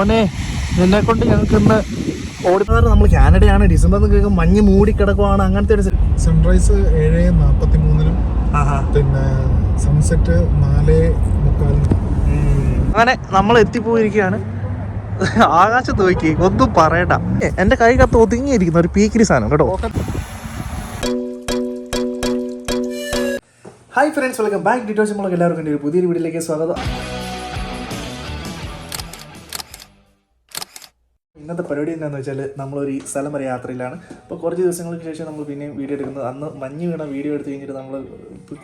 മോനെ നിന്നെ കൊണ്ട് ഞങ്ങൾക്ക് ഇന്ന് ഓടിപ്പോ നമ്മൾ കാനഡയാണ്. ഡിസംബർ കേൾക്കും മഞ്ഞ് മൂടി കിടക്കുവാണ് അങ്ങനത്തെ ഒരു സൺറൈസ് ഏഴ് നാൽപ്പത്തി മൂന്നിനും പിന്നെ സൺസെറ്റ് നാല് മുക്കാലിനും. അങ്ങനെ നമ്മൾ എത്തിപ്പോയിരിക്കുകയാണ്. ആകാശത്ത് നോക്കി ഒന്നും പറയണ്ട. എന്റെ കൈ കത്ത് ഒതുങ്ങിയിരിക്കുന്ന ഒരു പീക്കിരി സാധനം കേട്ടോ. ഹായ് ഫ്രണ്ട്സ് വെൽക്കം ബാക്ക് ഡീറ്റോസ് നമ്മളൊക്കെ എല്ലാവർക്കും ഒരു പുതിയൊരു വീഡിയോയിലേക്ക് സ്വാഗതം. ഇന്നത്തെ പരിപാടി എന്താണെന്ന് വെച്ചാൽ നമ്മളൊരു സ്ഥലം വരെ യാത്രയിലാണ്. അപ്പോൾ കുറച്ച് ദിവസങ്ങൾക്ക് ശേഷം നമ്മൾ പിന്നെയും വീഡിയോ എടുക്കുന്നത്. അന്ന് മഞ്ഞ് വീണ വീഡിയോ എടുത്ത് കഴിഞ്ഞിട്ട് നമ്മൾ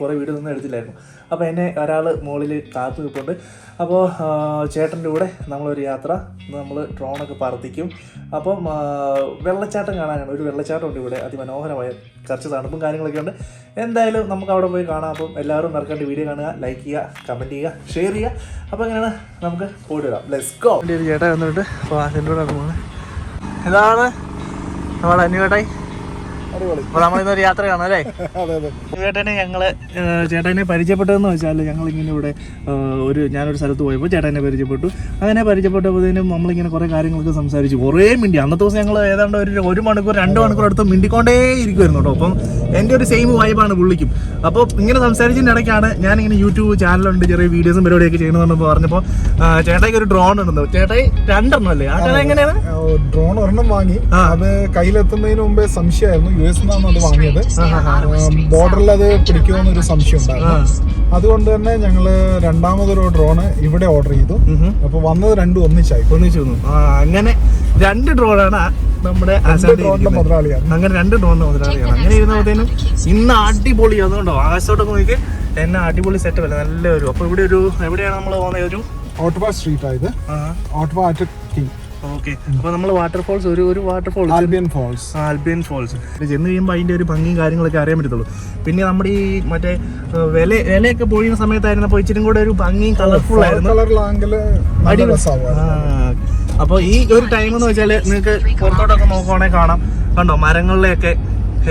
കുറേ വീഡിയോ ഒന്നും എടുത്തില്ലായിരുന്നു. അപ്പോൾ എന്നെ ഒരാൾ മുകളിൽ കാത്തു നിൽപ്പുണ്ട് അപ്പോൾ ചേട്ടന്റെ കൂടെ നമ്മളൊരു യാത്ര. നമ്മൾ ഡ്രോണൊക്കെ പറത്തിക്കും. അപ്പം വെള്ളച്ചാട്ടം കാണാനാണ്. ഒരു വെള്ളച്ചാട്ടം ഉണ്ട് ഇവിടെ. അതിമനോഹരമായ കുറച്ച് തണുപ്പും കാര്യങ്ങളൊക്കെ ഉണ്ട്. എന്തായാലും നമുക്ക് അവിടെ പോയി കാണാം. അപ്പം എല്ലാവരും മറക്കാണ്ട് വീഡിയോ കാണുക ലൈക്ക് ചെയ്യുക കമന്റ് ചെയ്യുക ഷെയർ ചെയ്യുക. അപ്പോൾ അങ്ങനെയാണ് നമുക്ക് പോയിട്ട് വരാം. ലെറ്റ്സ് ഗോ എന്റെ ഒരു ചേട്ടൻ വന്നിട്ട് അപ്പോൾ അതിന്റെ കൂടെ ഇതാണ് നമ്മുടെ അനുവേട്ടായി. അടിപൊളി. അപ്പോൾ നമ്മളിന്നൊരു യാത്ര കാണാം അല്ലേ? അതെ അതെ. ചേട്ടനെ ഞങ്ങൾ ചേട്ടനെ പരിചയപ്പെട്ടതെന്ന് വെച്ചാൽ ഞങ്ങൾ ഇങ്ങനെ ഇവിടെ ഒരു ഞാനൊരു സ്ഥലത്ത് പോയപ്പോൾ ചേട്ടനെ പരിചയപ്പെട്ടു. അങ്ങനെ പരിചയപ്പെട്ടപ്പോഴത്തേനും നമ്മളിങ്ങനെ കുറെ കാര്യങ്ങളൊക്കെ സംസാരിച്ചു. കുറേ മിണ്ടി. അന്നത്തെ ദിവസം ഞങ്ങൾ ഏതാണ്ട് ഒരു ഒരു മണിക്കൂർ രണ്ട് മണിക്കൂർ അടുത്ത് മിണ്ടിക്കൊണ്ടേ ഇരിക്കുമായിരുന്നു കേട്ടോ. അപ്പം എന്റെ ഒരു സെയിം വൈബാണ് പുള്ളിക്കും. അപ്പോൾ ഇങ്ങനെ സംസാരിച്ചതിന്റെ ഇടയ്ക്കാണ് ഞാനിങ്ങനെ യൂട്യൂബ് ചാനലുണ്ട് ചെറിയ വീഡിയോസും പരിപാടിയൊക്കെ ചെയ്യുന്നതെന്ന് പറഞ്ഞപ്പോൾ ചേട്ടായിക്ക് ഒരു ഡ്രോൺ ഉണ്ടെന്ന് ചേട്ടായി രണ്ടെണ്ണം അല്ലേ? ആ ചേട്ടാ എങ്ങനെയാണ്? ഡ്രോൺ ഒരെണ്ണം വാങ്ങി. അത് കയ്യിലെത്തുന്നതിന് മുമ്പേ സംശയമായിരുന്നു. യു എസ് നിന്നാണ് അത് വാങ്ങിയത്. ബോർഡറിൽ അത് പിടിക്കുമെന്നൊരു സംശയം ഉണ്ടായിരുന്നു അതുകൊണ്ട് തന്നെ ഞങ്ങൾ രണ്ടാമതൊരു ഡ്രോണ് ഇവിടെ ഓർഡർ ചെയ്തു. അപ്പൊ വന്നത് രണ്ടും ഒന്നിച്ചായി. ഒന്നിച്ചു അങ്ങനെ രണ്ട് ഡ്രോണാണ് നമ്മുടെ മുതലാളിയാണ്. അങ്ങനെ രണ്ട് ഡ്രോണിന്റെ മുതലാളിയാണ്. അങ്ങനെ ഇരുന്നപ്പോഴത്തേനും ഇന്ന് അടിപൊളി അതുകൊണ്ടോ? ആകാശത്തോട്ടൊക്കെ നോക്കി. എന്നെ അടിപൊളി സെറ്റ് അല്ല? നല്ല ഒരു അപ്പൊ ഇവിടെ ഒരു എവിടെയാണ് നമ്മൾ പോകുന്നത്? ഒരു ഓട്ടോ സ്ട്രീറ്റ് ആയത് ഓട്ടോ ഓക്കെ അപ്പൊ നമ്മൾ വാട്ടർഫോൾസ് ഒരു ഒരു waterfalls Albion Falls Albion Falls ചെന്ന് കഴിയുമ്പോൾ അതിന്റെ ഒരു ഭംഗിയും കാര്യങ്ങളൊക്കെ അറിയാൻ പറ്റത്തുള്ളൂ. പിന്നെ നമ്മുടെ ഈ മറ്റേ വില വിലയൊക്കെ പൊഴിയുന്ന സമയത്തായിരുന്നപ്പോൾ ഇച്ചിരി കൂടെ ഒരു ഭംഗിയും കളർഫുൾ ആയിരുന്നു. അപ്പോൾ ഈ ഒരു ടൈം എന്ന് വെച്ചാൽ നിങ്ങൾക്ക് പുറത്തോട്ടൊക്കെ നോക്കുവാണെങ്കിൽ കാണാം. കണ്ടോ മരങ്ങളിലെയൊക്കെ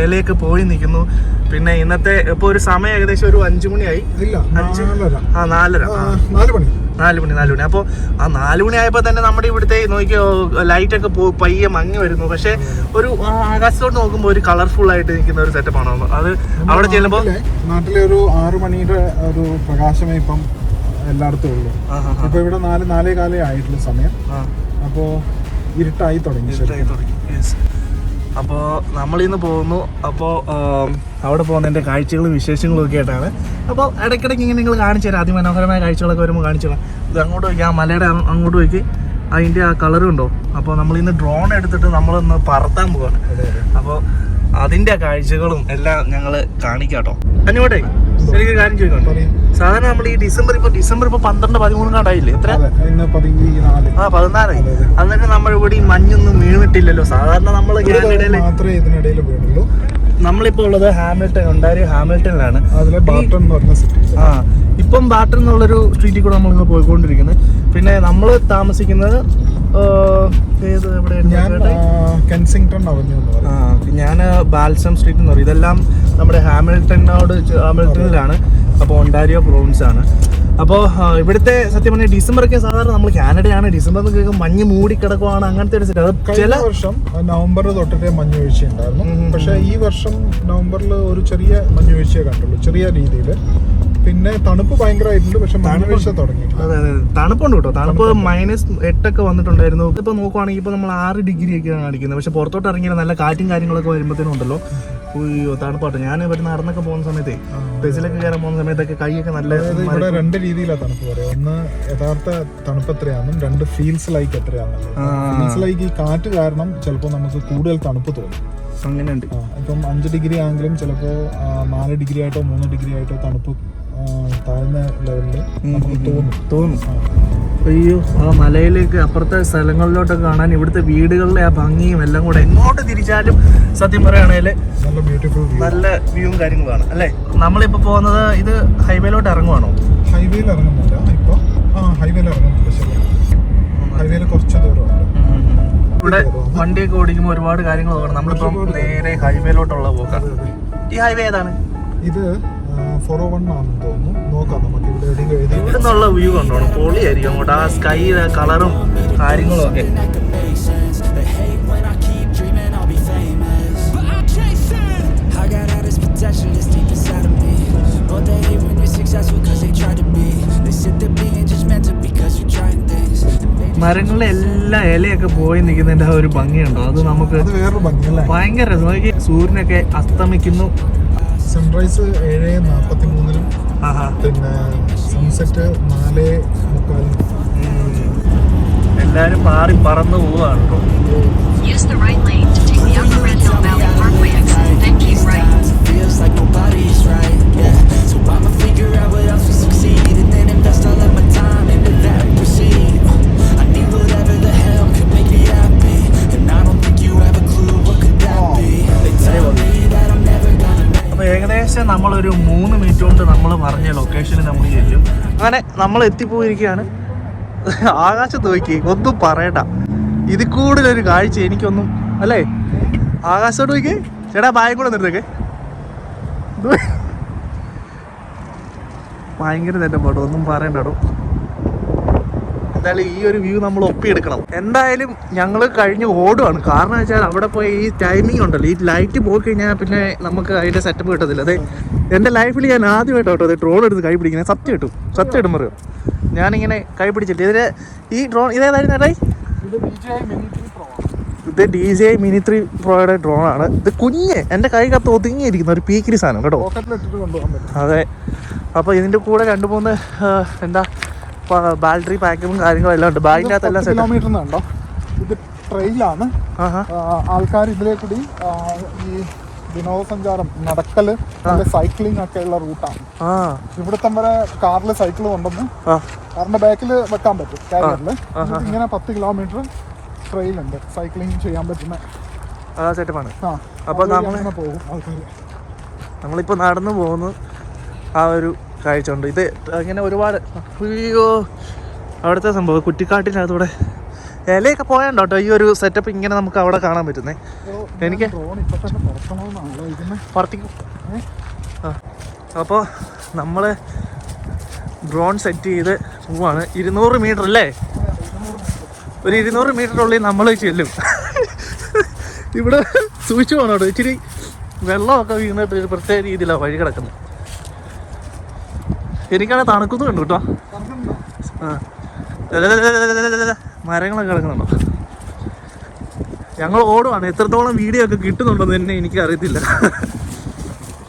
ഇലയൊക്കെ പോയി നിൽക്കുന്നു. പിന്നെ ഇന്നത്തെ ഇപ്പോൾ ഒരു സമയം ഏകദേശം ഒരു അഞ്ചു മണിയായി ഇല്ല നാലര. ആ നാലര. നാല് മണി. നാല് മണി നാല് മണി. അപ്പോൾ ആ നാല് മണി ആയപ്പോൾ തന്നെ നമ്മുടെ ഇവിടുത്തെ നോക്കിയോ ലൈറ്റൊക്കെ പോ പയ്യെ മങ്ങി വരുന്നു. പക്ഷേ ഒരു ആകാശത്തോട്ട് നോക്കുമ്പോൾ ഒരു കളർഫുൾ ആയിട്ട് നിൽക്കുന്ന ഒരു സെറ്റപ്പാണ് അത് അവിടെ ചെല്ലുമ്പോൾ നാട്ടിലെ ഒരു ആറു മണിയുടെ ഒരു പ്രകാശമേ ഇപ്പം എല്ലായിടത്തും ഉള്ളൂ. ആ, ഇവിടെ നാല് നാലേ കാലേ ആയിട്ടുള്ള സമയം. അപ്പോൾ അപ്പോ ഇരുട്ടായി തുടങ്ങി ഇരുട്ടായി തുടങ്ങി. യെസ് അപ്പോൾ നമ്മളിന്ന് പോകുന്നു. അപ്പോൾ അവിടെ പോകുന്നതിന്റെ കാഴ്ചകളും വിശേഷങ്ങളും ഒക്കെ ആയിട്ടാണ്. അപ്പോൾ ഇടയ്ക്കിടയ്ക്ക് ഇങ്ങനെ നിങ്ങൾ കാണിച്ചു തരാം. അതിമനോഹരമായ കാഴ്ചകളൊക്കെ വരുമ്പോൾ കാണിച്ചു തരാം. ഇത് അങ്ങോട്ട് പോയി ആ മലയുടെ അങ്ങോട്ട് പോയി അതിന്റെ ആ കളറും ഉണ്ടോ? അപ്പോൾ നമ്മളിന്ന് ഡ്രോൺ എടുത്തിട്ട് നമ്മളൊന്ന് പറത്താൻ അതെ. അപ്പോൾ അതിന്റെ കാഴ്ചകളും എല്ലാം ഞങ്ങൾ കാണിക്കാം കേട്ടോ അങ്ങോട്ടേ ശരിക്കും കാര്യം ചോദിക്കണ്ടോ സാധാരണ നമ്മൾ ഈ ഡിസംബർ ഇപ്പൊ ഡിസംബർ ഇപ്പൊ പന്ത്രണ്ട് പതിമൂന്ന് കാണ്ടായില്ലേ? എത്ര? ആ പതിനാലായി അതെ. നമ്മൾ ഇവിടെ ഈ മഞ്ഞൊന്നും വീണിട്ടില്ലല്ലോ. സാധാരണ നമ്മൾ നമ്മളിപ്പോ ഉള്ളത് ഹാമിൽട്ടൺ ഒണ്ടാരിയോ ഹാമിൽട്ടണിലാണ്. ആ ഇപ്പം ബാട്ടൺ എന്നുള്ളൊരു സ്ട്രീറ്റിൽ കൂടെ നമ്മൾ ഇന്ന് പോയിക്കൊണ്ടിരിക്കുന്നത് പിന്നെ നമ്മൾ താമസിക്കുന്നത് ഞാൻ ബാൽസം സ്ട്രീറ്റ് എന്ന് പറയും. ഇതെല്ലാം നമ്മുടെ ഹാമിൽട്ടനോട് ഹാമിൽട്ടണിലാണ്. അപ്പോൾ ഒണ്ടാരിയോ പ്രോവിൻസ് ആണ്. അപ്പോൾ ഇവിടുത്തെ സത്യം പറഞ്ഞാൽ ഡിസംബറൊക്കെ സാധാരണ നമ്മൾ കാനഡയാണ്. ഡിസംബർ എന്ന് കേൾക്കുമ്പോൾ മഞ്ഞ് മൂടി കിടക്കുവാണ് അങ്ങനത്തെ ഒരു സെറ്റ് ചില വർഷം നവംബർ തൊട്ടിട്ടേ മഞ്ഞ് വീഴ്ച ഉണ്ടായിരുന്നു പക്ഷെ ഈ വർഷം നവംബറിൽ ഒരു ചെറിയ മഞ്ഞ് വീഴ്ചയെ കണ്ടുള്ളൂ ചെറിയ രീതിയിൽ പിന്നെ തണുപ്പ് ഭയങ്കരമായിട്ടുണ്ട് പക്ഷെ മഞ്ഞ് വീഴ്ച തുടങ്ങിയിട്ടില്ല. അതെ അതെ. തണുപ്പുണ്ട് കേട്ടോ. തണുപ്പ് മൈനസ് എട്ടൊക്കെ വന്നിട്ടുണ്ടായിരുന്നു. ഇപ്പൊ നോക്കുവാണെങ്കിൽ ഇപ്പൊ നമ്മൾ ആറ് ഡിഗ്രി ഒക്കെയാണ് കാണിക്കുന്നത്. പക്ഷെ പുറത്തോട്ട് ഇറങ്ങിയാൽ നല്ല കാറ്റും കാര്യങ്ങളൊക്കെ വരുമ്പോഴത്തേനും ഉണ്ടല്ലോ. അയ്യോ തണുപ്പാട്ടോ. ഞാൻ ഇവിടെ നടന്നൊക്കെ പോകുന്ന സമയത്ത് ബസ്സിലൊക്കെ കയറാൻ പോകുന്ന സമയത്തൊക്കെ കൈയൊക്കെ നല്ല ഇവിടെ രണ്ട് രീതിയിലാണ് തണുപ്പ് പറയാം ഒന്ന് യഥാർത്ഥ തണുപ്പ് എത്രയാണെന്നും രണ്ട് ഫീൽസ് ലൈക്ക് എത്രയാണെന്നും ഫീൽസ് ലൈക്ക് ഈ കാറ്റ് കാരണം ചിലപ്പോൾ നമുക്ക് കൂടുതൽ തണുപ്പ് തോന്നും. അങ്ങനെയുണ്ട്. ഇപ്പം അഞ്ച് ഡിഗ്രി ആണെങ്കിലും ചിലപ്പോൾ നാല് ഡിഗ്രി ആയിട്ടോ മൂന്ന് ഡിഗ്രി ആയിട്ടോ തണുപ്പ് താഴ്ന്ന ലെവലിൽ നമുക്ക് തോന്നും. അയ്യോ ആ മലയിലേക്ക് അപ്പുറത്തെ സ്ഥലങ്ങളിലോട്ടൊക്കെ കാണാൻ ഇവിടുത്തെ വീടുകളിലെ ആ ഭംഗിയും എല്ലാം കൂടെ എങ്ങോട്ട് തിരിച്ചാലും സത്യം പറയുകയാണെങ്കിൽ നല്ല ബ്യൂട്ടിഫുൾ നല്ല വ്യൂവും കാര്യങ്ങളുമാണ് അല്ലേ? നമ്മളിപ്പോ പോകുന്നത് ഇത് ഹൈവേയിലോട്ട് ഇറങ്ങുവാണോ? ഹൈവേയിൽ ഇറങ്ങുന്നില്ല. ഇപ്പൊ ആ ഹൈവേയിൽ ഇറങ്ങുന്നില്ല ഹൈവേയിൽ കുറച്ച് ദൂരമുണ്ട്. ഇവിടെ വണ്ടിയൊക്കെ ഓടിക്കുമ്പോൾ ഒരുപാട് കാര്യങ്ങൾ നോക്കണം നമ്മളിപ്പം നേരെ ഹൈവേയിലോട്ടുള്ള പോക്കാണ് ഈ ഹൈവേ ഏതാണ്? ഇത് ഫോറോ വൺ ആണെന്ന് തോന്നുന്നു. നോക്കാം നമുക്ക് ഇവിടെ എവിടെയും എഴുതി ഇവിടെ നിന്നുള്ള വ്യൂ കണ്ടോണം. പൊളിയായിരിക്കും അങ്ങോട്ട്. ആ സ്കൈ കളറും കാര്യങ്ങളും ഒക്കെ. മരങ്ങളുടെ എല്ലാ ഇലയൊക്കെ പോയി നിൽക്കുന്നതിന്റെ ആ ഒരു ഭംഗിയുണ്ടോ? അത് നമുക്ക് ഭയങ്കര സൂര്യനൊക്കെ അസ്തമിക്കുന്നു. സൺറൈസ് ഏഴ് നാൽപ്പത്തി മൂന്നിനും ആഹാ. പിന്നെ സൺസെറ്റ് നാല് മുക്കാലിനും എല്ലാരും പാറി പറന്നു പോവാണ് കേട്ടോ ഏകദേശം നമ്മളൊരു മൂന്ന് മിനിറ്റ് കൊണ്ട് നമ്മൾ പറഞ്ഞ ലൊക്കേഷനിൽ നമ്മൾ ചെല്ലും. അങ്ങനെ നമ്മൾ എത്തിപ്പോയിരിക്കുകയാണ്. ആകാശത്ത് നോക്കി ഒന്നും പറയണ്ട. ഇതിൽ കൂടുതലൊരു കാഴ്ച എനിക്കൊന്നും അല്ലേ? ആകാശത്തോട് നോക്കി. ചേട്ടാ ബാഗ് കൂടെ നിർത്തേക്ക് ഭയങ്കര തെറ്റപ്പാട്ടോ ഒന്നും പറയണ്ടോ എന്തായാലും ഈ ഒരു വ്യൂ നമ്മൾ ഒപ്പിയെടുക്കണം. എന്തായാലും ഞങ്ങൾ കഴിഞ്ഞ് ഓടുകയാണ് കാരണം വെച്ചാൽ അവിടെ പോയി ഈ ടൈമിംഗ് ഉണ്ടല്ലോ. ഈ ലൈറ്റ് പോയി കഴിഞ്ഞാൽ പിന്നെ നമുക്ക് അതിന്റെ സെറ്റപ്പ് കിട്ടത്തില്ല. അതെ എന്റെ ലൈഫിൽ ഞാൻ ആദ്യമായിട്ട് കേട്ടോ അതെ ഡ്രോൺ എടുത്ത് കൈ പിടിക്കുന്നത്. സത്യം കിട്ടും. സത്യം ഇടും പറയും ഞാനിങ്ങനെ കൈ പിടിച്ചിട്ട്. ഇതിന് ഈ ഡ്രോൺ ഇതേതായിരുന്നു ഏട്ടായി ഇത് ഡി ജെ മിനി ത്രീ പ്രോയുടെ ഡ്രോൺ ആണ്. ഇത് കുഞ്ഞ്. എന്റെ കൈ കത്ത് ഒതുങ്ങിയിരിക്കുന്ന ഒരു പീക്കിരി സാധനം കേട്ടോ. അതെ. അപ്പോൾ ഇതിന്റെ കൂടെ രണ്ട് മൂന്ന് എന്താ? ബാറ്ററി പാക്കും കാര്യങ്ങളും എല്ലാം ഉണ്ട്. ബാഗിന്റെ അകത്തെല്ലാം കിലോമീറ്റർ ഉണ്ടോ ഇത് ട്രെയിലാണ് ആൾക്കാർ ഇതിലേ കൂടി ഈ വിനോദസഞ്ചാരം നടക്കൽ സൈക്ലിംഗ് ഒക്കെ ഉള്ള റൂട്ടാണ് ഇവിടുത്തെ വരെ കാറിൽ സൈക്കിൾ കൊണ്ടുവന്ന് കാറിന്റെ ബാക്കിൽ വെക്കാൻ പറ്റും കാരിയറിൽ ഇങ്ങനെ പത്ത് കിലോമീറ്റർ ട്രെയിലുണ്ട് സൈക്ലിംഗ് ചെയ്യാൻ പറ്റുന്ന. സെറ്റപ്പാണ് ആ അപ്പൊ നമ്മൾ പോകും ആൾക്കാർ നമ്മളിപ്പോ നടന്നു പോകുന്നു ആ ഒരു കാഴ്ച ഉണ്ട് ഇത് അങ്ങനെ ഒരുപാട് അയ്യോ അവിടുത്തെ സംഭവം കുറ്റിക്കാട്ടിനകത്തൂടെ. ഇലയൊക്കെ പോയാണ്ടോ ഈ ഒരു സെറ്റപ്പ് ഇങ്ങനെ നമുക്ക് അവിടെ കാണാൻ പറ്റുന്നേ. എനിക്ക് അപ്പോൾ നമ്മൾ ഡ്രോൺ സെറ്റ് ചെയ്ത് പോവാണ്. ഇരുന്നൂറ് മീറ്റർ അല്ലേ? ഒരു ഇരുന്നൂറ് മീറ്ററിനുള്ളിൽ നമ്മൾ ചെല്ലും. ഇവിടെ സൂക്ഷിച്ചു പോകണം ഇച്ചിരി വെള്ളമൊക്കെ വീണിട്ട് പ്രത്യേക രീതിയിലാണ് വഴി കിടക്കുന്നത് എനിക്കാണ് തണുക്കുന്നു കണ്ടു കേട്ടോ. മരങ്ങളൊക്കെ കിടക്കുന്നുണ്ടോ? ഞങ്ങൾ ഓടുവാണ്. എത്രത്തോളം വീഡിയോ ഒക്കെ കിട്ടുന്നുണ്ടെന്ന് തന്നെ എനിക്ക് അറിയത്തില്ല.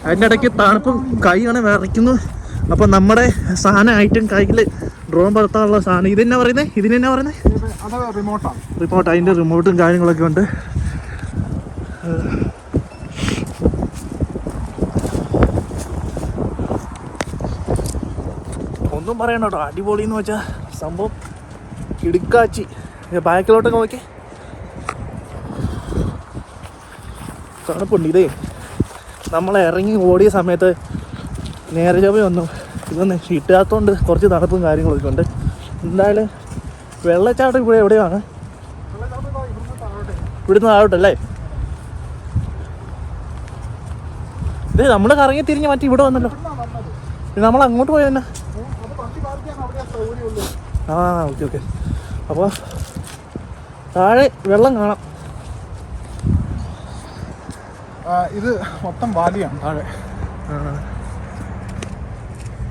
അതിന്റെ ഇടയ്ക്ക് തണുപ്പും കൈയാണ് വിറയ്ക്കുന്നു അപ്പം നമ്മുടെ സാധനം ഐറ്റം കയ്യിൽ ഡ്രോൺ പറത്താനുള്ള സാധനം. ഇതെന്നാ പറയുന്നത് ഇതിനെന്നാ പറയുന്നത് റിമോട്ട് റിമോട്ടാണ് റിമോട്ട് അതിന്റെ റിമോട്ടും കാര്യങ്ങളൊക്കെ ഉണ്ട്. ഒന്നും പറയണ്ട കേട്ടോ അടിപൊളി എന്ന് വെച്ചാൽ സംഭവം കിടുക്കാച്ചി ബാക്കിലോട്ടൊക്കെ നോക്കി. തണുപ്പുണ്ട് ഇതേ. നമ്മൾ ഇറങ്ങി ഓടിയ സമയത്ത് നേരെ ചൊവ്വയൊന്നും ഇതൊന്നും ഇട്ടാത്തതുകൊണ്ട് കുറച്ച് തണുപ്പും കാര്യങ്ങളൊക്കെ ഉണ്ട്. എന്തായാലും വെള്ളച്ചാട്ടം ഇവിടെ എവിടെയാണ്? ഇവിടുന്ന് താഴോട്ടല്ലേ? ഇതേ നമ്മൾ കറങ്ങി തിരിഞ്ഞ് മറ്റേ ഇവിടെ വന്നല്ലോ. നമ്മൾ അങ്ങോട്ട് പോയ തന്നെ അത് വണ്ടി പാർക്ക് ചെയ്യാൻ അവിടെ സൗകര്യമുള്ളൂ ആ ഓക്കെ ഓക്കെ. അപ്പോൾ താഴെ വെള്ളം കാണാം. ആ, ഇത് മൊത്തം വാലിയാണ് താഴെ.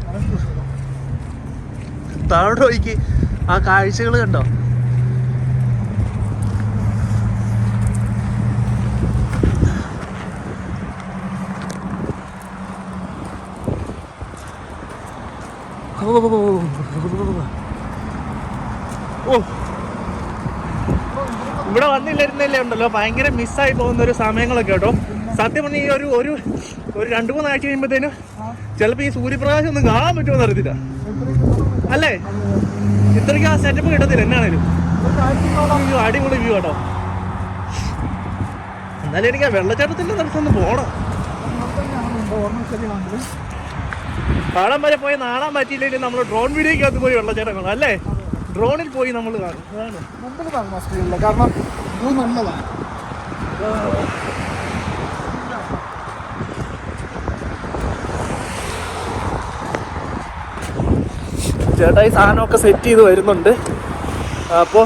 താഴെ താഴോട്ട് പോയിക്ക് ആ കാഴ്ചകൾ കണ്ടോ? ഓ. ഇവിടെ വന്നില്ലായിരുന്നല്ലേ ഉണ്ടല്ലോ? ഭയങ്കര മിസ്സായി പോകുന്ന ഒരു സമയങ്ങളൊക്കെ കേട്ടോ. സത്യം പറഞ്ഞ ഈ ഒരു ഒരു ഒരു രണ്ട് മൂന്ന് ആഴ്ച കഴിയുമ്പോഴത്തേനും ചിലപ്പോൾ ഈ സൂര്യപ്രകാശം ഒന്നും കാണാൻ പറ്റുമോ അറിയത്തില്ല അല്ലേ? ഇത്രയ്ക്ക് ആ സെറ്റപ്പ് കിട്ടത്തില്ല എന്നാണേലും. അടിപൊളി വ്യൂ കേട്ടോ എന്നാലും എനിക്ക് ആ വെള്ളച്ചാട്ടത്തിന്റെ നടത്തൊന്ന് പോകണം പാടം വരെ പോയി നാടാൻ പറ്റിയില്ലെങ്കിൽ നമ്മൾ ഡ്രോൺ വീഡിയോക്കകത്ത് പോയി വെള്ളച്ചാട്ടം കാണും അല്ലേ? ഡ്രോണിൽ പോയി നമ്മൾ കാണും. അതാണ്. കാരണം നല്ലതാണ്. സാധനമൊക്കെ സെറ്റ് ചെയ്ത് വരുന്നുണ്ട്. അപ്പോൾ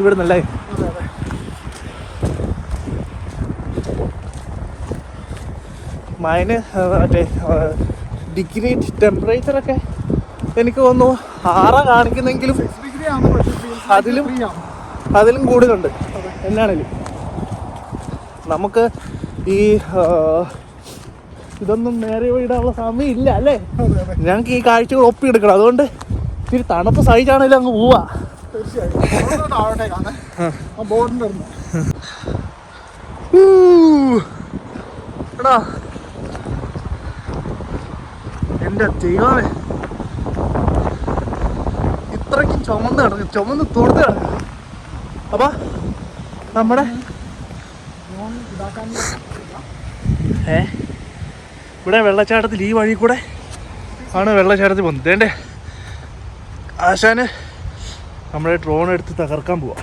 ഇവിടുന്നല്ലേ? മൈന് മറ്റേ ഡിഗ്രി ടെമ്പറേച്ചറൊക്കെ എനിക്ക് തോന്നുന്നു ആറാ കാണിക്കുന്നെങ്കിലും അതിലും അതിലും കൂടുതലുണ്ട്. എന്നാണേലും. നമുക്ക് ഈ ഇതൊന്നും നേരെ ഇടാനുള്ള സമയം ഇല്ല അല്ലേ? ഞങ്ങൾക്ക് ഈ കാഴ്ചകൾ ഒപ്പിയെടുക്കണം. അതുകൊണ്ട് ഇത്തിരി തണുപ്പ് സഹിച്ചാണെങ്കിലും അങ്ങ് പോവാ. തീർച്ചയായും അവിടെ താഴോട്ടേക്കാണ് ആ ബോർഡിന്റെ അടുത്ത്. ഊ. എടാ എന്റെ ദൈവമേ. ഇത്രയ്ക്കും ചുമന്ന് കിടക്കും ചുമന്ന് തൊടുത്ത് കിടക്കും അപ്പൊ നമ്മുടെ ഏ? ഇവിടെ വെള്ളച്ചാട്ടത്തിൽ ഈ വഴി കൂടെ ആണ് വെള്ളച്ചാട്ടത്തിൽ പോകുന്നത്. വേണ്ടേ ആശാന് നമ്മുടെ ഡ്രോൺ എടുത്ത് തകർക്കാൻ പോവാ.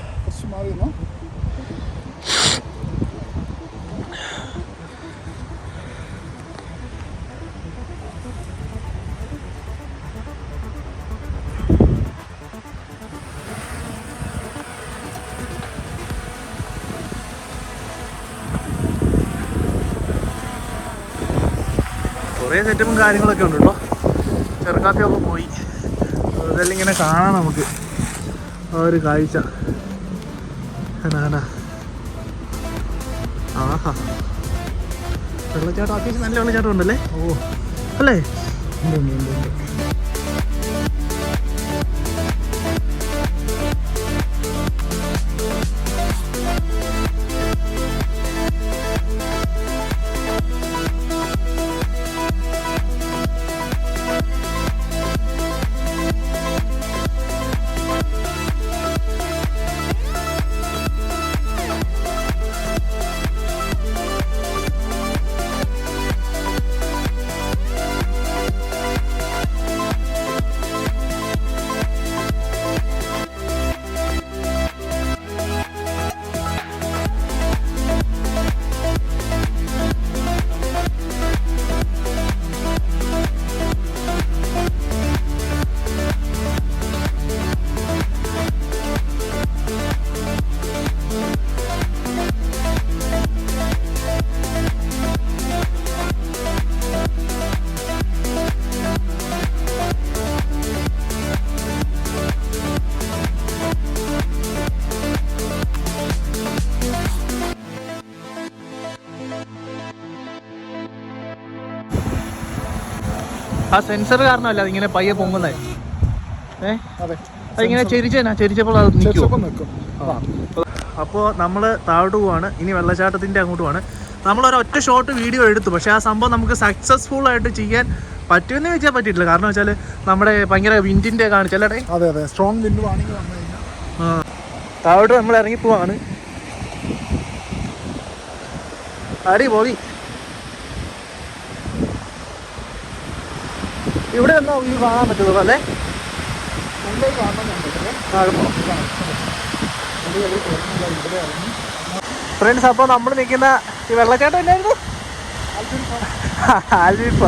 കുറേ സെറ്റപ്പും കാര്യങ്ങളൊക്കെ ഉണ്ട് കേട്ടോ ഒക്കെ പോയി. അതെല്ലാം ഇങ്ങനെ കാണാം നമുക്ക്. ആ ഒരു കാഴ്ച. ആഹാ. വെള്ളച്ചാട്ടം അത്യാവശ്യം നല്ല വെള്ളച്ചാട്ടം ഉണ്ടല്ലേ? ഓ. അല്ലേ? ഉണ്ട് ഉണ്ട് ഉണ്ട്. ആ സെൻസർ കാരണമല്ല അതിങ്ങനെ പയ്യെ പൊങ്ങുന്നത് ഏ? അതിങ്ങനെ ചെരിച്ചേനാ ചെരിച്ചപ്പോൾ അത് നിൽക്കും. അപ്പോൾ നമ്മൾ താഴോട്ട് പോവാണ്. ഇനി വെള്ളച്ചാട്ടത്തിന്റെ അങ്ങോട്ട് പോവാണ്. നമ്മളൊരു ഒറ്റ ഷോട്ട് വീഡിയോ എടുത്തു. പക്ഷേ ആ സംഭവം നമുക്ക് സക്സസ്ഫുൾ ആയിട്ട് ചെയ്യാൻ പറ്റുമെന്ന് വെച്ചാൽ പറ്റിയിട്ടില്ല. കാരണം വെച്ചാൽ നമ്മുടെ ഭയങ്കര വിൻഡിന്റെ കാണിച്ചല്ലേ അതെ അതെ. സ്ട്രോങ് വിൻഡ് വാണിംഗ് വന്നു കഴിഞ്ഞാൽ താഴോട്ട് നമ്മൾ ഇറങ്ങി പോവാണ്. അടി പോയി ഇവിടെ എന്നാ വ്യൂ കാണാൻ പറ്റുള്ളൂ അല്ലേ ഫ്രണ്ട്സ് അപ്പോൾ നമ്മൾ നിൽക്കുന്ന ഈ വെള്ളച്ചാട്ടം ഇല്ലായിരുന്നു? അപ്പൊ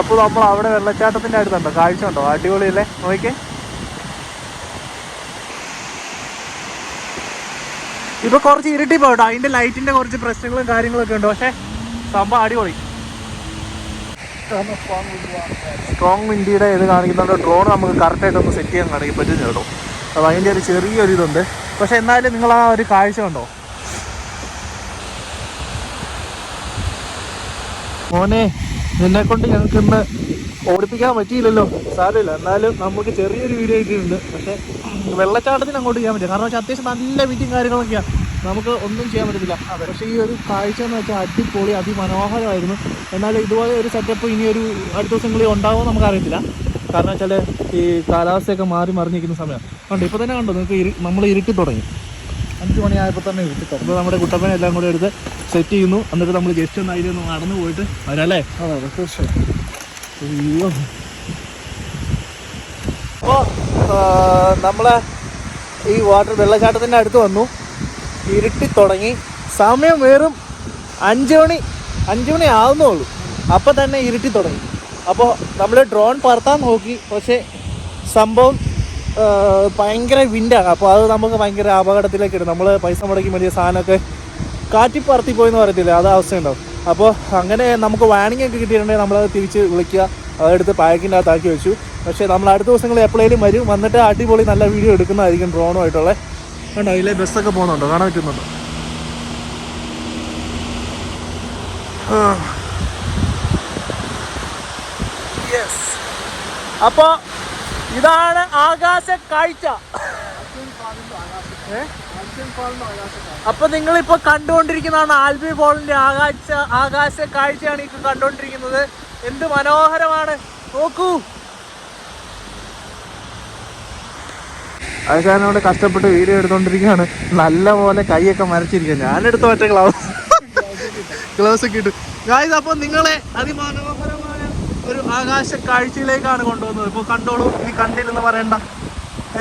അപ്പോൾ നമ്മൾ അവിടെ വെള്ളച്ചാട്ടത്തിന്റെ അടുത്തുണ്ടോ? കാഴ്ച ഉണ്ടോ? അടിപൊളിയല്ലേ? നോക്കിക്കേ. ഇപ്പൊ കുറച്ച് ഇരുട്ടി പോട്ടോ അതിന്റെ ലൈറ്റിന്റെ കുറച്ച് പ്രശ്നങ്ങളും കാര്യങ്ങളൊക്കെ ഉണ്ട്. പക്ഷെ സംഭവം അടിപൊളി. സ്ട്രോങ് വിൻഡ് വിൻഡിയുടെ ഇത് കാണിക്കുന്നുണ്ട്. ഡ്രോൺ നമുക്ക് കറക്റ്റായിട്ട് ഒന്ന് സെറ്റ് ചെയ്യാൻ കാണിക്കാൻ പറ്റുന്ന കേട്ടോ. അപ്പോൾ അതിന്റെ ഒരു ചെറിയൊരു ഇതുണ്ട്. പക്ഷേ എന്നാലും നിങ്ങൾ ആ ഒരു കാഴ്ച ഉണ്ടോ മോനെ നിന്നെ കൊണ്ട് ഞങ്ങൾക്ക് ഇന്ന് ഓടിപ്പിക്കാൻ പറ്റിയില്ലല്ലോ. സാരമില്ല. എന്നാലും നമുക്ക് ചെറിയൊരു വീഡിയോ ഇട്ടിട്ടുണ്ട് പക്ഷേ വെള്ളച്ചാട്ടത്തിന് അങ്ങോട്ട് ചെയ്യാൻ പറ്റില്ല. കാരണം വെച്ചാൽ അത്യാവശ്യം നല്ല മീറ്റിംഗ് കാര്യങ്ങളൊക്കെയാണ് നമുക്ക് ഒന്നും ചെയ്യാൻ പറ്റത്തില്ല. പക്ഷേ ഈ ഒരു കാഴ്ച എന്ന് വെച്ചാൽ അടിപൊളി അതിമനോഹരമായിരുന്നു. എന്നാൽ ഇതുപോലെ ഒരു സെറ്റപ്പ് ഇനി ഒരു അടുത്ത ദിവസങ്ങളിൽ ഉണ്ടാവുമോ നമുക്കറിയത്തില്ല. കാരണം വെച്ചാൽ ഈ കാലാവസ്ഥയൊക്കെ മാറി മറിഞ്ഞിരിക്കുന്ന സമയം. കണ്ടോ ഇപ്പോൾ തന്നെ കണ്ടോ നിങ്ങൾക്ക് ഇരു നമ്മൾ ഇരുട്ടി തുടങ്ങി. അഞ്ച് മണിയായപ്പോൾ തന്നെ ഇരുട്ടി തുടങ്ങി. അപ്പോൾ നമ്മുടെ കുട്ടപ്പനെ എല്ലാം കൂടെ എടുത്ത് സെറ്റ് ചെയ്യുന്നു. എന്നിട്ട് നമ്മൾ ജസ്റ്റ് ഒന്ന് അതിലൊന്ന് നടന്നു പോയിട്ട് വരാല്ലേ അതെ അതെ തീർച്ചയായും അയ്യോ. അപ്പോൾ നമ്മൾ ഈ വാട്ടർ വെള്ളച്ചാട്ടത്തിന്റെ അടുത്ത് വന്നു. ഇരുട്ടി തുടങ്ങി. സമയം വെറും അഞ്ച് മണി അഞ്ച് മണി ആവുന്നുള്ളൂ. അപ്പം തന്നെ ഇരുട്ടി തുടങ്ങി. അപ്പോൾ നമ്മൾ ഡ്രോൺ പറത്താൻ നോക്കി. പക്ഷേ സംഭവം ഭയങ്കര വിൻഡാണ് അപ്പോൾ അത് നമുക്ക് ഭയങ്കര അപകടത്തിലേക്ക് ഇടും. നമ്മൾ പൈസ മുടക്കി വലിയ സാധനമൊക്കെ കാറ്റി പറത്തി പോയെന്ന് പറയത്തില്ല? അത് അവസ്ഥയുണ്ടാവും. അപ്പോൾ അങ്ങനെ നമുക്ക് വാണിംഗ് ഒക്കെ കിട്ടിയിട്ടുണ്ടെങ്കിൽ നമ്മളത് തിരിച്ച് വിളിക്കുക. അതെടുത്ത് പാക്കിന്റെ അകത്താക്കി വെച്ചു. പക്ഷേ നമ്മൾ അടുത്ത ദിവസങ്ങളിൽ എപ്പോഴേലും വരും. വന്നിട്ട് അടിപൊളി നല്ല വീഡിയോ എടുക്കുന്നതായിരിക്കും ഡ്രോണുമായിട്ടുള്ള കണ്ടോ അതിലെ ബസ്സൊക്കെ പോകുന്നുണ്ടോ കാണാൻ പറ്റുന്നുണ്ടോ. യെസ് അപ്പോൾ ഇതാണ് ആകാശ കാഴ്ച? അപ്പൊ നിങ്ങൾ ഇപ്പൊ കണ്ടുകൊണ്ടിരിക്കുന്നതാണ് ആൽബി ബോളിന്റെ ആകാശ ആകാശ കാഴ്ചയാണ് ഇപ്പൊ കണ്ടുകൊണ്ടിരിക്കുന്നത്. എന്ത് മനോഹരമാണ്. നോക്കൂ. ആശാനോട് കഷ്ടപ്പെട്ട് വീഡിയോ എടുത്തോണ്ടിരിക്കുകയാണ്. നല്ല പോലെ കൈയൊക്കെ മരച്ചിരിക്കുക ഞാനെടുത്ത മറ്റേ ഗ്ലൗസ് ഗ്ലൗസ് ഒക്കെ ഇട്ടു. ഗായ്സ് അപ്പോൾ നിങ്ങളെ അതിമനോഹരമായ ഒരു ആകാശ കാഴ്ചയിലേക്കാണ് കൊണ്ടുവന്നത്. ഇപ്പൊ കണ്ടോളൂ ഇനി കണ്ടില്ലെന്ന് പറയണ്ട.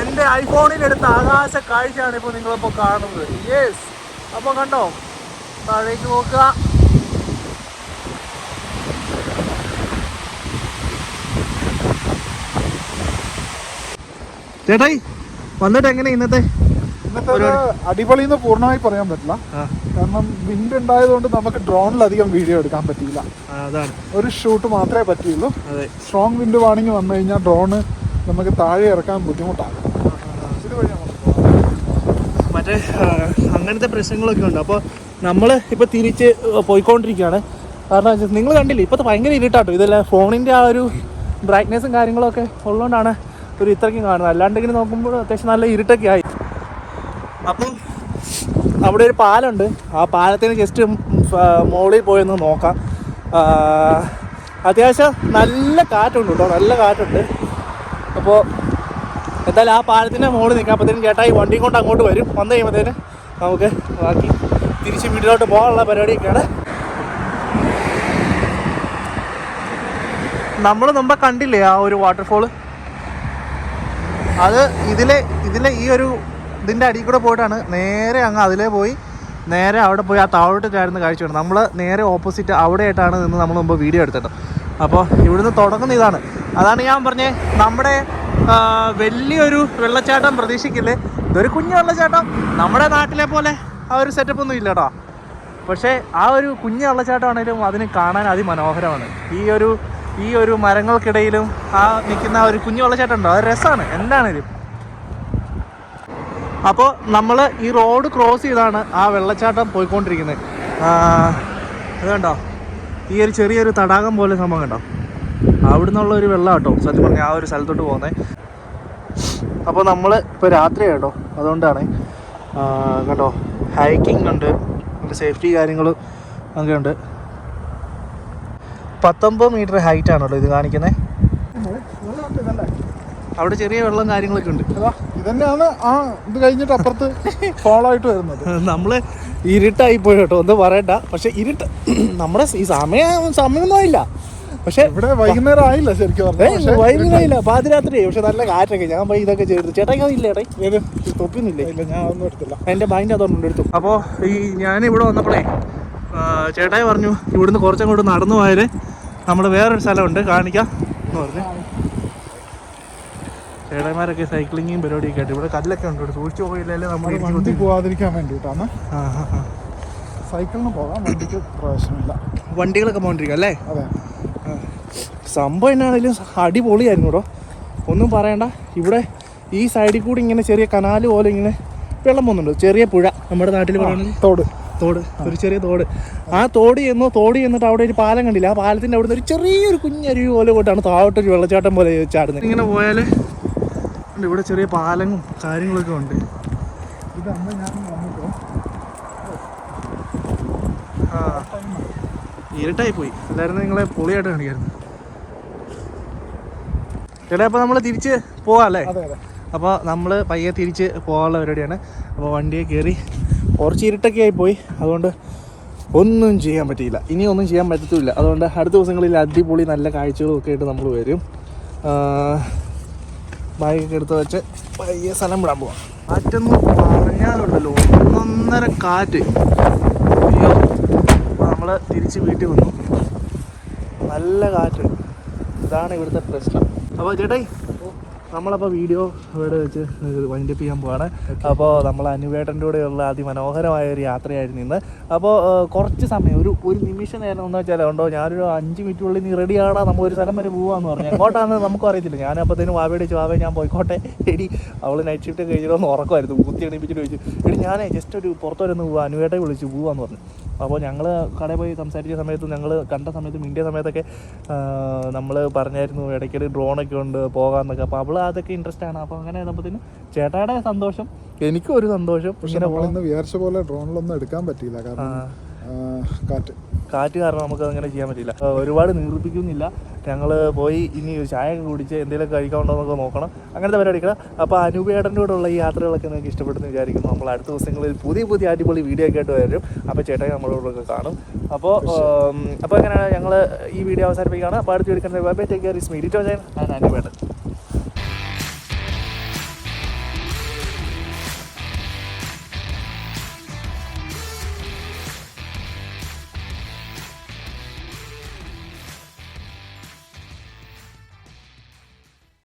എന്റെ ഐഫോണിൽ എടുത്ത ആകാശ കാഴ്ചയാണ് ഇപ്പോൾ നിങ്ങളിപ്പോൾ കാണുന്നത്. യെസ് അപ്പോൾ കണ്ടോ? താഴേക്ക് നോക്കുക. ചേട്ടായി വന്നിട്ട് എങ്ങനെ ഇന്നത്തെ അടിപൊളി എന്ന് പൂർണമായി പറയാൻ പറ്റില്ല. കാരണം വിൻഡ് ഉണ്ടായതുകൊണ്ട് നമുക്ക് ഡ്രോണിൽ അധികം വീഡിയോ എടുക്കാൻ പറ്റിയില്ല. ഒരു ഷൂട്ട് മാത്രമേ പറ്റിയുള്ളൂ. സ്ട്രോങ് വിൻഡ് വാണിങ് വന്നു കഴിഞ്ഞാൽ ഡ്രോണ് നമുക്ക് താഴെ ഇറക്കാൻ ബുദ്ധിമുട്ടാണ് മറ്റേ അങ്ങനത്തെ പ്രശ്നങ്ങളൊക്കെ ഉണ്ട്. അപ്പോൾ നമ്മൾ ഇപ്പോൾ തിരിച്ച് പോയിക്കൊണ്ടിരിക്കുകയാണ്. കാരണം നിങ്ങൾ കണ്ടില്ലേ ഇപ്പോൾ ഭയങ്കര ഇരുട്ടാട്ടോ. ഇതെല്ലാം ഫോണിന്റെ ആ ഒരു ബ്രൈറ്റ്നെസ്സും കാര്യങ്ങളൊക്കെ ഉള്ളതുകൊണ്ടാണ് ഒരു ഇത്രയ്ക്കും കാണുന്നത്. അല്ലാണ്ടെങ്കിലും നോക്കുമ്പോൾ അത്യാവശ്യം നല്ല ഇരുട്ടൊക്കെ ആയി. അപ്പം? അവിടെ ഒരു പാലമുണ്ട്. ആ പാലത്തിന് ജസ്റ്റ് മുകളിൽ പോയി ഒന്ന് നോക്കാം. അത്യാവശ്യം നല്ല കാറ്റുണ്ട് കേട്ടോ. നല്ല കാറ്റുണ്ട്. അപ്പോൾ എന്തായാലും ആ പാലത്തിന്റെ മുകളിൽ നിൽക്കാം. അപ്പോഴത്തേനും ചേട്ടായി വണ്ടി കൊണ്ട് അങ്ങോട്ട് വരും. വന്നു കഴിയുമ്പോഴത്തേന് നമുക്ക് ബാക്കി തിരിച്ച് വീട്ടിലോട്ട് പോകാനുള്ള പരിപാടിയൊക്കെയാണ്. നമ്മൾ മുമ്പ് കണ്ടില്ലേ ആ ഒരു വാട്ടർഫോൾ അത് ഇതിലെ ഇതിലെ ഈ ഒരു ഇതിന്റെ അടിയിൽ കൂടെ പോയിട്ടാണ് നേരെ അങ്ങ് അതിലേ പോയി. നേരെ അവിടെ പോയി ആ താഴോട്ട് ചാടുന്ന കാഴ്ച വേണം നമ്മൾ നേരെ ഓപ്പോസിറ്റ് അവിടെയായിട്ടാണ് നിന്ന് നമ്മൾ മുമ്പ് വീഡിയോ എടുത്തത്. അപ്പോൾ ഇവിടുന്ന് തുടങ്ങുന്ന ഇതാണ്. അതാണ് ഞാൻ പറഞ്ഞേ നമ്മുടെ വലിയൊരു വെള്ളച്ചാട്ടം പ്രതീക്ഷിക്കില്ലേ? ഇതൊരു കുഞ്ഞു വെള്ളച്ചാട്ടം. നമ്മുടെ നാട്ടിലെ പോലെ ആ ഒരു സെറ്റപ്പ് ഒന്നും ഇല്ല കേട്ടോ പക്ഷേ ആ ഒരു കുഞ്ഞു വെള്ളച്ചാട്ടമാണെങ്കിലും അതിന് കാണാൻ അതിമനോഹരമാണ്. ഈ ഒരു ഈ ഒരു മരങ്ങൾക്കിടയിലും ആ നിൽക്കുന്ന ഒരു കുഞ്ഞു വെള്ളച്ചാട്ടം ഉണ്ടോ അത് രസമാണ്. എന്താണേലും അപ്പോൾ നമ്മൾ ഈ റോഡ് ക്രോസ് ചെയ്താണ് ആ വെള്ളച്ചാട്ടം പോയിക്കൊണ്ടിരിക്കുന്നത്. അത് കണ്ടോ? ഈ ഒരു ചെറിയൊരു തടാകം പോലെ സംഭവം കണ്ടോ? അവിടെ നിന്നുള്ള ഒരു വെള്ളം കേട്ടോ സത്യം പറഞ്ഞാൽ ആ ഒരു സ്ഥലത്തോട്ട് പോകുന്നത് അപ്പോൾ നമ്മൾ ഇപ്പോൾ രാത്രി കേട്ടോ അതുകൊണ്ടാണ്. കേട്ടോ ഹൈക്കിംഗ് ഉണ്ട് സേഫ്റ്റി കാര്യങ്ങളും ഒക്കെ ഉണ്ട്. പത്തൊമ്പത് മീറ്റർ ഹൈറ്റ് ആണല്ലോ ഇത് കാണിക്കുന്നത് അവിടെ ചെറിയ വെള്ളം കാര്യങ്ങളൊക്കെ ഉണ്ട്. ഇതാ, ഇതന്നെയാണ് ആ ഇത് കഴിഞ്ഞിട്ട് അപ്പുറത്ത് ഫോളോയിട്ട് ആയിട്ട് വരുന്നത്. നമ്മൾ ഇരുട്ടായി പോയി കേട്ടോ ഒന്നും പറയണ്ട. പക്ഷെ ഇരുട്ട് നമ്മുടെ ഈ സമയം സമയമൊന്നും ആയില്ല. പക്ഷെ ഇവിടെ വൈകുന്നേരം ആയില്ല ശരിക്കും പറഞ്ഞാൽ. പക്ഷേ വൈകുന്നേരമില്ല പാതിരാത്രി പക്ഷെ നല്ല കാറ്റൊക്കെ. ഞാൻ പോയി ഇതൊക്കെ ചെയ്തു ചേട്ടാ ഇല്ല തൊപ്പിന്നില്ലേ തൊപ്പിയൊന്നുമില്ലേ? ഇല്ല ഞാൻ ഒന്നും എടുത്തില്ല. എന്റെ ബാങ്കിന്റെ അതുകൊണ്ട് എടുത്തു അപ്പോൾ ഈ ഞാൻ ഇവിടെ വന്നപ്പോഴേ ചേട്ടായി പറഞ്ഞു ഇവിടുന്ന് കുറച്ചങ്ങോട്ട് നടന്നു പോയാൽ നമ്മൾ വേറൊരു സ്ഥലമുണ്ട് കാണിക്കാം. എന്ന് പറഞ്ഞു. ചേട്ടായിമാരൊക്കെ സൈക്ലിങ്ങും പരിപാടിയൊക്കെ ആയിട്ട് ഇവിടെ കല്ലൊക്കെ ഉണ്ട്. ഇവിടെ സൂക്ഷിച്ചു പോയില്ലേ നമ്മൾ വണ്ടി പോവാതിരിക്കാൻ വേണ്ടിയിട്ടാണ്. സൈക്കിളിന് പോകാം വണ്ടിക്ക് പ്രവേശനമില്ല വണ്ടികളൊക്കെ പോകണ്ടിരിക്കും അല്ലേ? അതെ. സംഭവം എന്നാണെങ്കിലും അടിപൊളിയായിരുന്നു കേട്ടോ ഒന്നും പറയണ്ട. ഇവിടെ ഈ സൈഡിൽ കൂടി ഇങ്ങനെ ചെറിയ കനാല് പോലെ ഇങ്ങനെ വെള്ളം പോകുന്നുണ്ട്. ചെറിയ പുഴ നമ്മുടെ നാട്ടിൽ തോട്. തോട് ഒരു ചെറിയ തോട്. ആ തോട് ചെന്നു തോട് ചെന്നിട്ട് അവിടെ ഒരു പാലം കണ്ടില്ല. ആ പാലത്തിന്റെ അവിടുന്ന് ഒരു ചെറിയൊരു കുഞ്ഞരുവി പോലെ പോയിട്ടാണ് താഴോട്ടൊരു വെള്ളച്ചാട്ടം പോലെ ചാടുന്നത്. ഇങ്ങനെ പോയാൽ ഇവിടെ ചെറിയ പാലങ്ങളും കാര്യങ്ങളൊക്കെ ഉണ്ട്. ഇത് അന്ന് ഞാൻ വന്നിട്ടോ ആ ഇരുട്ടായി പോയി അല്ലായിരുന്നു നിങ്ങളെ പൊളിയായിട്ട് കാണിക്കായിരുന്നു. ചേട്ടാ അപ്പോൾ നമ്മൾ തിരിച്ച് പോവാം അല്ലേ? അപ്പോൾ നമ്മൾ പയ്യെ തിരിച്ച് പോകാനുള്ള പരിപാടിയാണ്. അപ്പോൾ വണ്ടിയെ കയറി കുറച്ച് ഇരുട്ടൊക്കെ ആയിപ്പോയി. പോയി അതുകൊണ്ട് ഒന്നും ചെയ്യാൻ പറ്റിയില്ല. ഇനി ഒന്നും ചെയ്യാൻ പറ്റത്തില്ല അതുകൊണ്ട് അടുത്ത ദിവസങ്ങളിൽ അടിപൊളി നല്ല കാഴ്ചകളും ഒക്കെ ആയിട്ട് നമ്മൾ വരും. ബാഗൊക്കെ എടുത്ത് വെച്ച് വലിയ സ്ഥലം വിടാൻ പോവാം. മറ്റൊന്ന് പറഞ്ഞാലുണ്ടല്ലോ ഒന്നൊന്നര കാറ്റ്. അയ്യോ നമ്മൾ തിരിച്ച് വീട്ടിൽ വന്നു. നല്ല കാറ്റ്. ഇതാണ് ഇവിടുത്തെ പ്രശ്നം. അപ്പോൾ ചേട്ടായി നമ്മളപ്പോൾ വീഡിയോ ഇവിടെ വെച്ച് വൈൻഡപ്പ് ചെയ്യാൻ പോവാണ്. അപ്പോൾ നമ്മൾ അനുവേട്ടന്റെ കൂടെയുള്ള അതിമനോഹരമായ ഒരു യാത്രയായിരുന്നു ഇന്ന്. അപ്പോൾ കുറച്ച് സമയം ഒരു ഒരു നിമിഷം നേരം എന്ന് വെച്ചാൽ ഉണ്ടോ? ഞാനൊരു അഞ്ച് മിനിറ്റുള്ളിൽ നീ റെഡിയാടാ നമ്മൾ ഒരു സ്ഥലം വരെ പോവാന്ന് പറഞ്ഞു. എങ്ങോട്ടാണെന്ന് നമുക്ക് അറിയത്തില്ല. ഞാൻ അപ്പോഴത്തേനും വാവയുടെ വാവേ ഞാൻ പോയിക്കോട്ടെ. എടി അവൾ നൈറ്റ് ഷിഫ്റ്റ് കഴിഞ്ഞിട്ടൊന്ന് ഉറക്കമായിരുന്നു. കുത്തി എണീപ്പിച്ചിട്ട് ചോദിച്ചു എടി ഞാനേ ജസ്റ്റ് ഒരു പുറത്തുവരെ പോവാ. അനുവേട്ടെ വിളിച്ചു പോവാന്ന് പറഞ്ഞു. അപ്പോൾ ഞങ്ങൾ കടയിൽ പോയി സംസാരിച്ച സമയത്ത് ഞങ്ങൾ കണ്ട സമയത്തും ഇന്ത്യ സമയത്തൊക്കെ നമ്മൾ പറഞ്ഞായിരുന്നു ഇടയ്ക്കൊരു ഡ്രോണൊക്കെ ഉണ്ട് പോകാമെന്നൊക്കെ അപ്പോൾ അവൾ അതൊക്കെ ഇൻട്രസ്റ്റ് ആണ്. അപ്പോൾ അങ്ങനെ ആകുമ്പോഴത്തേനും ചേട്ടായുടെ സന്തോഷം എനിക്കും ഒരു സന്തോഷം. പക്ഷേ വിചാരിച്ച പോലെ ഡ്രോണിലൊന്നും എടുക്കാൻ പറ്റിയില്ല. കാരണം കാറ്റ്. കാറ്റ് കാരണം നമുക്ക് അങ്ങനെ ചെയ്യാൻ പറ്റില്ല ഒരുപാട് നീർപ്പിക്കുന്നില്ല ഞങ്ങൾ പോയി ഇനി ചായ കുടിച്ച് എന്തെങ്കിലും കഴിക്കാനുണ്ടോ എന്നൊക്കെ നോക്കണം. അങ്ങനത്തെ പരിപാടിക്കണം അപ്പോൾ അനുപേടന്റെ കൂടെ ഉള്ള ഈ യാത്രകളൊക്കെ നിങ്ങൾക്ക് ഇഷ്ടപ്പെടുന്ന വിചാരിക്കുന്നു. നമ്മൾ അടുത്ത ദിവസങ്ങളിൽ പുതിയ പുതിയ അടിപൊളി വീഡിയോ ഒക്കെ ആയിട്ട് വരും. അപ്പോൾ ചേട്ടായി നമ്മളോടൊക്കെ കാണും. അപ്പോൾ അപ്പോൾ എങ്ങനെയാണ് ഞങ്ങൾ ഈ വീഡിയോ അവസാനിപ്പിക്കുകയാണ്. അപ്പോൾ അടുത്ത് ബൈ ടേക്ക് കെയർ ഇസ് മീഡിയ അനുപേട്ടൻ